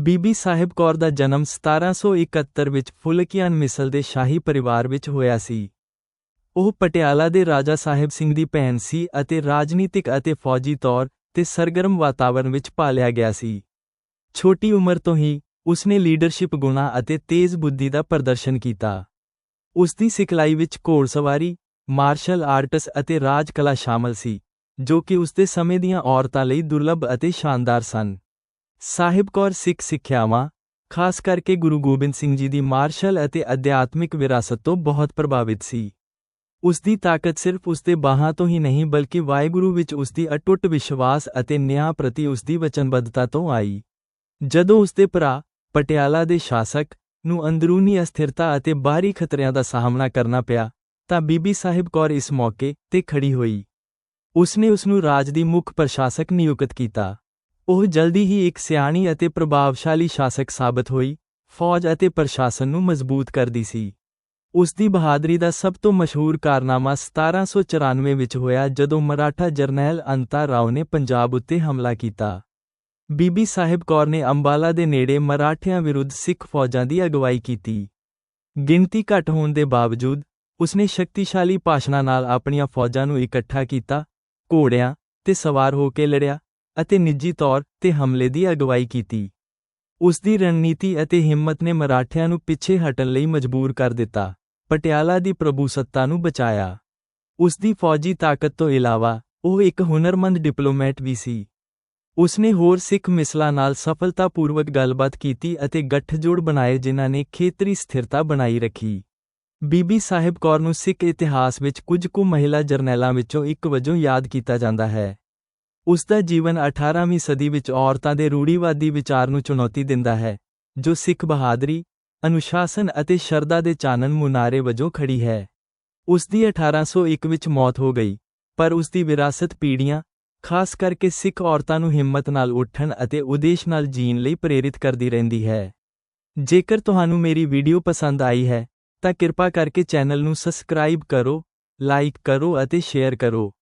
ਬੀਬੀ ਸਾਹਿਬ ਕੌਰ ਦਾ ਜਨਮ 1771 ਵਿੱਚ ਫੁਲਕੀਆਨ ਮਿਸਲ ਦੇ ਸ਼ਾਹੀ ਪਰਿਵਾਰ ਵਿੱਚ ਹੋਇਆ ਸੀ। ਉਹ ਪਟਿਆਲਾ ਦੇ ਰਾਜਾ ਸਾਹਿਬ ਸਿੰਘ ਦੀ ਭੈਣ ਸੀ ਅਤੇ ਰਾਜਨੀਤਿਕ ਅਤੇ ਫੌਜੀ ਤੌਰ ਤੇ ਸਰਗਰਮ ਵਾਤਾਵਰਣ ਵਿੱਚ ਪਾਲਿਆ ਗਿਆ ਸੀ। ਛੋਟੀ ਉਮਰ ਤੋਂ ਹੀ ਉਸਨੇ ਲੀਡਰਸ਼ਿਪ ਗੁਣਾ ਅਤੇ ਤੇਜ਼ ਬੁੱਧੀ ਦਾ ਪ੍ਰਦਰਸ਼ਨ ਕੀਤਾ। ਉਸ ਦੀ ਸਿਖਲਾਈ ਵਿੱਚ ਘੋੜਸਵਾਰੀ, ਮਾਰਸ਼ਲ ਆਰਟਸ ਅਤੇ ਰਾਜ ਕਲਾ ਸ਼ਾਮਲ ਸੀ, ਜੋ ਕਿ ਉਸ ਦੇ ਸਮੇਂ ਦੀਆਂ ਔਰਤਾਂ ਲਈ ਦੁਰਲੱਭ ਅਤੇ ਸ਼ਾਨਦਾਰ ਸਨ। ਸਾਹਿਬ ਕੌਰ ਸਿੱਖ ਸਿੱਖਿਆਵਾਂ, ਖਾਸ ਕਰਕੇ ਗੁਰੂ ਗੋਬਿੰਦ ਸਿੰਘ ਜੀ ਦੀ ਮਾਰਸ਼ਲ ਅਤੇ ਅਧਿਆਤਮਿਕ ਵਿਰਾਸਤ ਤੋਂ ਬਹੁਤ ਪ੍ਰਭਾਵਿਤ ਸੀ। ਉਸ ਦੀ ਤਾਕਤ ਸਿਰਫ ਉਸ ਦੇ ਬਾਹਾਂ ਤੋਂ ਹੀ ਨਹੀਂ ਬਲਕਿ ਵਾਹਿਗੁਰੂ ਵਿੱਚ ਉਸ ਦੀ ਅਟੁੱਟ ਵਿਸ਼ਵਾਸ ਅਤੇ ਨਿਆਂ ਪ੍ਰਤੀ ਉਸ ਦੀ ਵਚਨਬੱਧਤਾ ਤੋਂ ਆਈ। ਜਦੋਂ ਉਸ ਦੇ ਭਰਾ ਪਟਿਆਲਾ ਦੇ ਸ਼ਾਸਕ ਨੂੰ ਅੰਦਰੂਨੀ ਅਸਥਿਰਤਾ ਅਤੇ ਬਾਹਰੀ ਖਤਰਿਆਂ ਦਾ ਸਾਹਮਣਾ ਕਰਨਾ ਪਿਆ, ਤਾਂ ਬੀਬੀ ਸਾਹਿਬ ਕੌਰ ਇਸ ਮੌਕੇ ਤੇ ਖੜੀ ਹੋਈ। ਉਸਨੇ ਉਸ ਨੂੰ ਰਾਜ ਦੀ ਮੁੱਖ ਪ੍ਰਸ਼ਾਸਕ ਨਿਯੁਕਤ ਕੀਤਾ। ਉਹ ਜਲਦੀ ਹੀ ਇੱਕ ਸਿਆਣੀ ਅਤੇ ਪ੍ਰਭਾਵਸ਼ਾਲੀ ਸ਼ਾਸਕ ਸਾਬਤ ਹੋਈ, ਫੌਜ ਅਤੇ ਪ੍ਰਸ਼ਾਸਨ ਨੂੰ ਮਜ਼ਬੂਤ ਕਰਦੀ ਸੀ। ਉਸ ਦੀ ਬਹਾਦਰੀ ਦਾ ਸਭ ਤੋਂ ਮਸ਼ਹੂਰ ਕਾਰਨਾਮਾ 1794 ਵਿੱਚ ਹੋਇਆ ਜਦੋਂ ਮਰਾਠਾ ਜਰਨੈਲ ਅੰਤਾ ਰਾਓ ਨੇ ਪੰਜਾਬ ਉੱਤੇ ਹਮਲਾ ਕੀਤਾ। ਬੀਬੀ ਸਾਹਿਬ ਕੌਰ ਨੇ ਅੰਬਾਲਾ ਦੇ ਨੇੜੇ ਮਰਾਠਿਆਂ ਵਿਰੁੱਧ ਸਿੱਖ ਫੌਜਾਂ ਦੀ ਅਗਵਾਈ ਕੀਤੀ। ਗਿਣਤੀ ਘੱਟ ਹੋਣ ਦੇ ਬਾਵਜੂਦ ਉਸਨੇ ਸ਼ਕਤੀਸ਼ਾਲੀ ਭਾਸ਼ਣਾਂ ਨਾਲ ਆਪਣੀਆਂ ਫੌਜਾਂ ਨੂੰ ਇਕੱਠਾ ਕੀਤਾ, ਘੋੜਿਆਂ ਤੇ ਸਵਾਰ ਹੋ ਕੇ ਲੜਿਆ ਅਤੇ ਨਿੱਜੀ ਤੌਰ ਤੇ ਹਮਲੇ ਦੀ ਅਗਵਾਈ ਕੀਤੀ। ਉਸ ਦੀ ਰਣਨੀਤੀ ਅਤੇ ਹਿੰਮਤ ਨੇ ਮਰਾਠਿਆਂ ਨੂੰ ਪਿੱਛੇ ਹਟਣ ਲਈ ਮਜਬੂਰ ਕਰ ਦਿੱਤਾ। ਪਟਿਆਲਾ ਦੀ ਪ੍ਰਭੂਸੱਤਾ ਨੂੰ ਬਚਾਇਆ। ਉਸ ਦੀ ਫੌਜੀ ਤਾਕਤ ਤੋਂ ਇਲਾਵਾ, ਉਹ ਇੱਕ ਹੁਨਰਮੰਦ ਡਿਪਲੋਮੈਟ ਵੀ ਸੀ। ਉਸਨੇ ਹੋਰ ਸਿੱਖ ਮਿਸਲਾਂ ਨਾਲ ਸਫਲਤਾਪੂਰਵਕ ਗੱਲਬਾਤ ਕੀਤੀ ਅਤੇ ਗੱਠਜੋੜ ਬਣਾਏ ਜਿਨ੍ਹਾਂ ਨੇ ਖੇਤਰੀ ਸਥਿਰਤਾ ਬਣਾਈ ਰੱਖੀ। ਬੀਬੀ ਸਾਹਿਬ ਕੌਰ ਨੂੰ ਸਿੱਖ ਇਤਿਹਾਸ ਵਿੱਚ ਕੁਝ ਕੁ ਮਹਿਲਾ ਜਰਨੈਲਾਂ ਵਿੱਚੋਂ ਇੱਕ ਵਜੋਂ ਯਾਦ ਕੀਤਾ ਜਾਂਦਾ ਹੈ। ਉਸ ਦਾ ਜੀਵਨ 18ਵੀਂ ਸਦੀ ਵਿੱਚ ਔਰਤਾਂ ਦੇ ਰੂੜੀਵਾਦੀ ਵਿਚਾਰ ਨੂੰ ਚੁਣੌਤੀ ਦਿੰਦਾ ਹੈ, ਜੋ ਸਿੱਖ ਬਹਾਦਰੀ, ਅਨੁਸ਼ਾਸਨ ਅਤੇ ਸ਼ਰਧਾ ਦੇ ਚਾਨਣ ਮੁਨਾਰੇ ਵਜੋਂ ਖੜੀ ਹੈ। ਉਸ ਦੀ 1801 ਵਿੱਚ ਮੌਤ ਹੋ ਗਈ, ਪਰ ਉਸ ਦੀ ਵਿਰਾਸਤ ਪੀੜ੍ਹੀਆਂ, ਖਾਸ ਕਰਕੇ ਸਿੱਖ ਔਰਤਾਂ ਨੂੰ ਹਿੰਮਤ ਨਾਲ ਉੱਠਣ ਅਤੇ ਉਦੇਸ਼ ਨਾਲ ਜੀਣ ਲਈ ਪ੍ਰੇਰਿਤ ਕਰਦੀ ਰਹਿੰਦੀ ਹੈ। ਜੇਕਰ ਤੁਹਾਨੂੰ ਮੇਰੀ ਵੀਡੀਓ ਪਸੰਦ ਆਈ ਹੈ, ਤਾਂ ਕਿਰਪਾ ਕਰਕੇ ਚੈਨਲ ਨੂੰ ਸਬਸਕ੍ਰਾਈਬ ਕਰੋ, ਲਾਈਕ ਕਰੋ ਅਤੇ ਸ਼ੇਅਰ ਕਰੋ।